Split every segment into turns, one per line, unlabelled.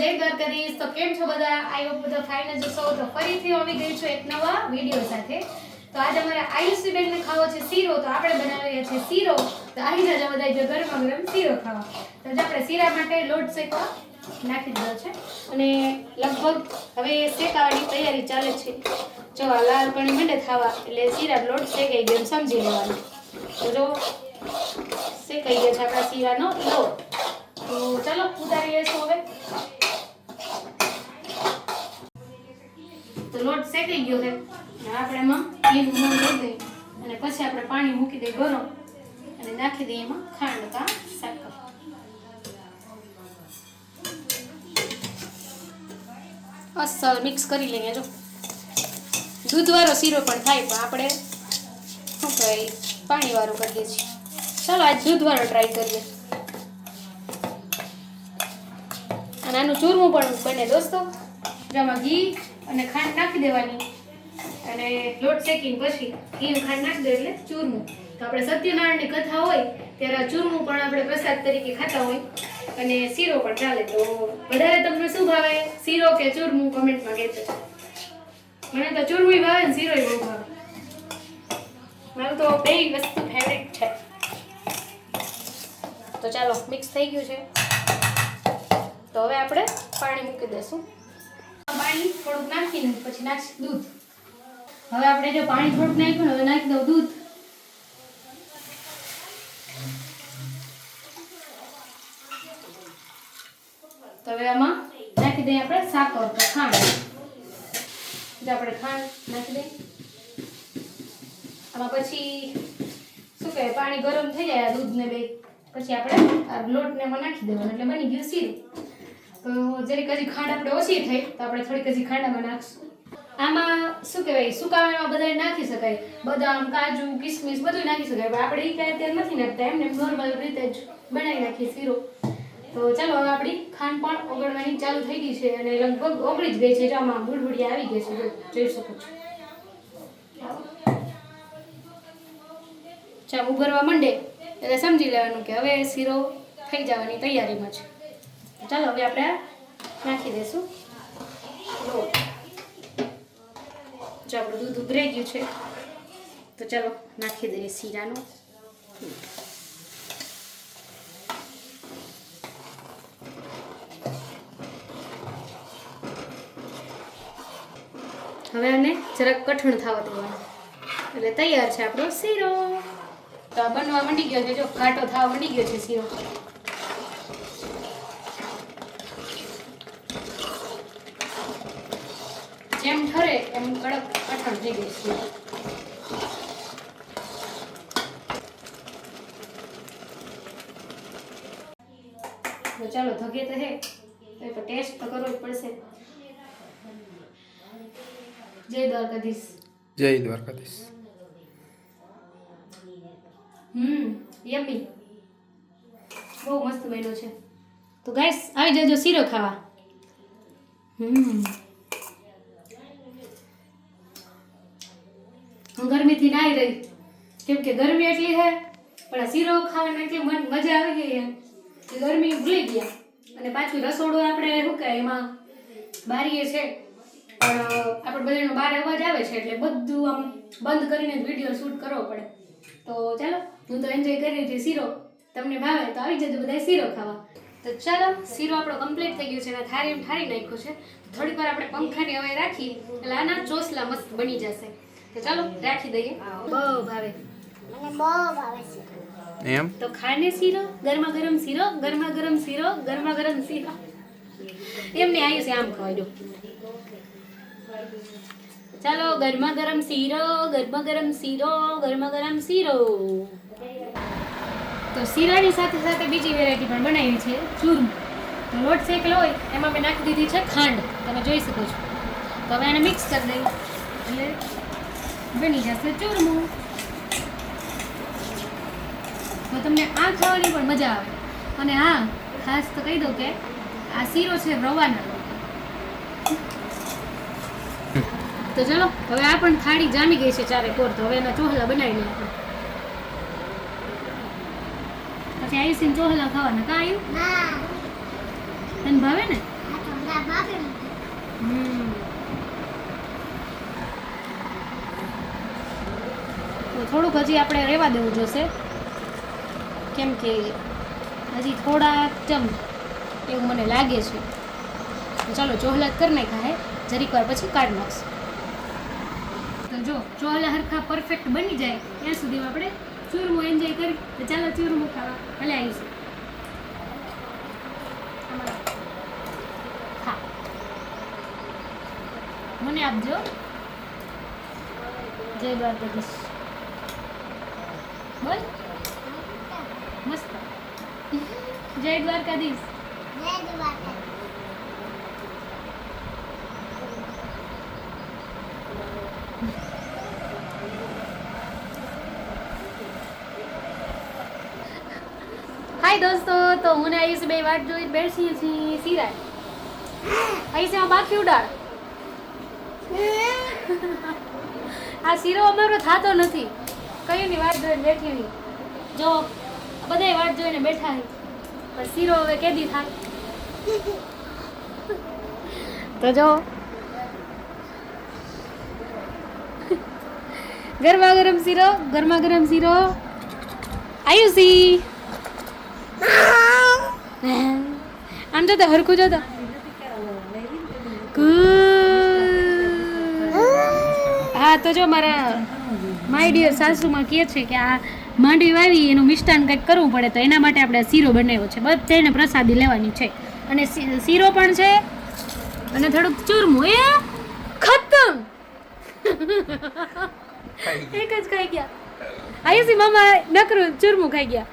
જય દ્વારકાધીશ. તો કેમ છો બધા? આઈ હોપ બધા ફાઇન જ છો તો ફરીથી આવી ગઈ છું એક નવા વીડિયો સાથે. તો આજે અમારે આયુષી બેનને ખાવો છે શીરો. તો આપણે બનાવી રહ્યા છીએ શીરો. તો આવી જજો બધા જો ગરમા ગરમ શીરો ખાવા. તો આજે આપણે શીરા માટે લોટ શેકવા નાખી દીધો છે. અને લગભગ હવે શેકાવાની તૈયારી ચાલે છે. જો આ લાલ પણ મંડે ખાવા, એટલે શીરા લોટ શેકાઈ ગયો સમજી લેવાનું. તો જો શેકાઈ ગયો છે આપણા શીરાનો લોટ. તો ચાલો ઉતારીએ હવે. તો લોટ શેકાઈ ગયો છે. આપણે એમાં ઘીનું મોણ લઈ દઈએ. અને પછી આપણે પાણી મૂકી દઈએ ગરમ. અને નાખી દઈએ એમાં ખાંડ કા સાકર. અસલ મિક્સ કરી લઈએ જો. દૂધવાળો શીરો પણ થાય, પણ આપણે શું કહેવાય, પાણીવાળો કરીએ છીએ. ચાલો, આજ દૂધવાળો ટ્રાય કરીએ. અને આનું ચૂરમું પણ બને દોસ્તો. જેમાં ઘી અને ખાંડ નાખી દેવાની. અને લોટ શેકીને પછી ઘી ખાંડ નાખી દે એટલે ચૂરમું. તો આપણે સત્યનારાયણની કથા હોય, ત્યારે ચૂરમું પણ આપણે પ્રસાદ તરીકે ખાતા હોય. અને શીરો પણ ચાલે. તો વધારે તમને શું ભાવે? શીરો કે ચૂરમું? કમેન્ટમાં કહેજો. મને તો ચૂરમું ભાવે ને શીરોય બહુ ભાવે. મારું તો બે વસ્તુ ફેવરેટ છે. તો ચાલો મિક્સ થઈ ગયું છે. તો હવે આપણે પાણી મૂકી દઈશું. પાણી થોડુંક નાખીને પછી નાખ દૂધ. હવે આપણે જો પાણી થોડુંક નાખ્યું હવે નાખી દઉં દૂધ. હવે આમાં નાખી દઈએ આપણે સાકર તો ખાંડ. આપણે ખાંડ નાખી દઈએ. આમાં પછી શું કહે, પાણી ગરમ થઈ જાય દૂધને બે. પછી આપણે લોટ લોટને એમાં નાખી દેવાનું, એટલે બની ગયું શીરું. તો જરીક હજી ખાંડ આપણે ઓછી થઈ, તો આપણે થોડીક હજી ખાંડામાં નાખશું. આમાં શું કહેવાય? સુકાવામાં બધાય નાખી શકાય. બદામ, કાજુ, કિસમિસ બધું નાખી શકાય. પણ આપણે એ કાંઈ અત્યારે નથી નાખતા. એમને નોર્મલ રીતે જ બનાવી નાખીએ શીરો. તો ચાલો હવે આપણી ખાંડ પણ ઓગળવાની ચાલુ થઈ ગઈ છે અને લગભગ ઓગળી જ ગઈ છે. જો આમાં બુડબુડી આવી ગઈ છે. જોઈ શકો છો. ચા ઉભરવા માંડે. એટલે સમજી લેવાનું કે હવે શીરો થઈ જવાની તૈયારીમાં છે. ચાલો હવે આપણે નાખી દઈશું લોટ જો આપણું દૂધ ઉભરાઈ ગયું છે. તો ચાલો નાખી દઈએ શીરાનું. હવે આને જરાક કઠણ થવા દેવાનું. એટલે તૈયાર છે આપણો શીરો. તો આ બનવા મંડી ગયો છે. જો કાંટો થવા મંડી ગયો છે શીરો. જેમ ઠરે એમ કડક કઠણ થઈ ગઈ છે. તો ચાલો ધગે તો હે તો ટેસ્ટ તો કરવો જ પડશે. જય દ્વારકાધીશ.
જય દ્વારકાધીશ.
હમ યમી. બહુ મસ્ત બન્યો છે. તો ગાઈસ આવી જજો શીરો ખાવા. હમ. હું ગરમીથી નાઈ રહી. કેમ કે ગરમી એટલી છે, પણ આ શીરો ખાવાની એટલી મન મજા આવી ગઈ કે ગરમી ભૂલી ગયા. અને પાછું રસોડું આપણે શું કહે એમાં બારીએ છે. પણ આપણે બધાનો બહાર અવાજ આવે છે, એટલે બધું આમ બંધ કરીને જ વીડિયો શૂટ કરવો પડે. તો ચાલો, હું તો એન્જોય કરી રહી હતી શીરો. તમને ભાવે તો આવી જજો બધા શીરો ખાવા. તો ચાલો, શીરો આપણો કમ્પ્લીટ થઈ ગયો છે, અને એમ ઠારી નાખ્યો છે. થોડીક વાર આપણે પંખાની હવે રાખી એટલે આના ચોસલા મસ્ત બની જશે. તો ચાલો રાખી દઈએ. બહુ ભાવે
મને બહુ ભાવે છે.
એમ?
તો ખાને શીરો ગરમા ગરમ શીરો ગરમા ગરમ શીરો ગરમા ગરમ શીરો એમને આવ્યું છે આમ ખવાય દો. ચાલો ગરમા ગરમ શીરો ગરમા ગરમ શીરો ગરમા ગરમ શીરો. તો શીરાની સાથે સાથે બીજી વેરાયટી પણ બનાવી છે ચૂરમું. તો લોટ શેકેલો હોય એમાં મેં નાખી દીધી છે ખાંડ. તમે જોઈ શકો છો. તો હવે એને મિક્સ કરી દઈએ. એટલે બની જશે ચૂરમું. તો તમને આ ખાવાની પણ મજા આવે. અને હા ખાસ તો કહી દઉં કે આ શીરો છે રવાના. તો ચલો હવે આ પણ થાળી જામી ગઈ છે ચારે કોર તો હવે એના ચોહલા બનાવી લઈએ પછી આયુષીને ચોહલા ખાવાના. કા આવ્યું તને ભાવે ને? હમ. થોડુંક હજી આપણે રહેવા દેવું જોશે. કેમ કે હજી થોડા ચમ એવું મને લાગે છે. ચાલો ચોહલા કરી નાખા જરીક વાર પછી કાઢ નાખશું તો જો ચોહલા હરખા પરફેક્ટ બની જાય. ત્યાં સુધી આપણે ચૂરમું એન્જોય કરી તો ચાલો ચૂરમું ખાવા. ભલે આવીશું મને આપજો. જય દ્વારકાધીશ. બોલ. મસ્ત. જય દ્વારકાધીશ.
જય દ્વારકાધીશ.
હાય દોસ્તો તો હું ને આયુષ બે વાટ જોઈ બેસી છીએ સિરાય. આયુષ એમાં બાકી ઉડાડ. આ શીરો અમારો થતો નથી. કયું વાત જોઈને બેઠી હોય જો બધાય વાત જોઈને બેઠા હોય પણ શીરો હવે કેદી થાય? તો જો. ગરમા ગરમ શીરો, ગરમા ગરમ શીરો. આયુષી આમ જો તો હરખું જો હા, તો જો મારા માય ડિયર સાસુમાં કહે છે કે આ માંડવી વાવી એનું મિષ્ટાન કંઈક કરવું પડે તો એના માટે આપણે શીરો બનાવ્યો છે. બધાને પ્રસાદી લેવાની છે. અને શીરો પણ છે અને થોડુંક ચૂરમું. એ ખતમ! એક જ ખાઈ ગયા. આયુષી મામા નકરું ચૂરમું ખાઈ ગયા.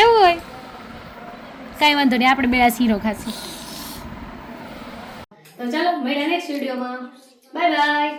એવું હોય. કાંઈ વાંધો નહીં આપણે બે આ શીરો ખાશું. તો ચાલો મળ્યા નેક્સ્ટ વિડીયોમાં બાય બાય